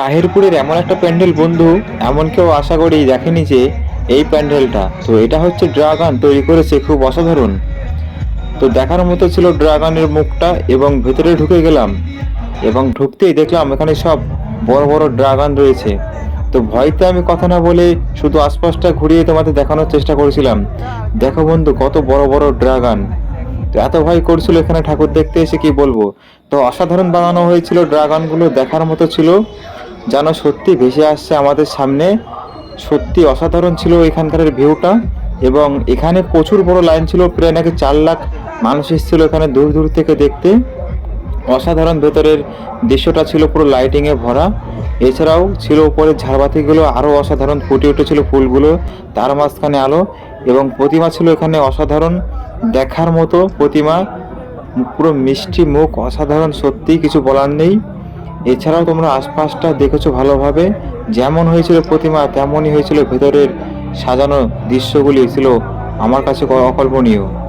তাহিরপুরের এমন একটা প্যান্ডেল বন্ধু, এমন কেউ আশা করি দেখেনি যে এই প্যান্ডেলটা। তো এটা হচ্ছে ড্রাগন, তৈরি করেছে খুব অসাধারণ। তো দেখার মতো ছিল ড্রাগনের মুখটা এবং ভেতরে ঢুকে গেলাম এবং ঢুকতেই দেখলাম এখানে সব বড় বড় ড্রাগন রয়েছে। তো ভয়তে আমি কথা না বলে শুধু আশপাশটা ঘুরিয়ে তোমাদের দেখানোর চেষ্টা করেছিলাম। দেখো বন্ধু, কত বড় বড় ড্রাগন। তো এত ভয় করছিল এখানে ঠাকুর দেখতে এসে কি বলব? তো অসাধারণ বানানো হয়েছিল ড্রাগনগুলো, দেখার মতো ছিল। যেন সত্যি ভেসে আসছে আমাদের সামনে। সত্যি অসাধারণ ছিল এখানকার ভিউটা এবং এখানে প্রচুর বড় লাইন ছিল, প্রায় নাকি চার লাখ মানুষ এসেছিল এখানে দূর দূর থেকে দেখতে। অসাধারণ ভেতরের দৃশ্যটা ছিল পুরো লাইটিংয়ে ভরা। এছাড়াও ছিল উপরে ঝাড়বাতিগুলো আরও অসাধারণ ফুটে উঠেছিল ফুলগুলো, তার মাঝখানে আলো এবং প্রতিমা ছিল এখানে অসাধারণ। দেখার মতো প্রতিমা, পুরো মিষ্টি মুখ, অসাধারণ সত্যি, কিছু বলার নেই। এছাড়াও তোমরা আশপাশটা দেখেছ ভালোভাবে। যেমন হয়েছিল প্রতিমা, তেমনই হয়েছিল ভেতরের সাজানো দৃশ্যগুলি ছিল আমার কাছে অকল্পনীয়।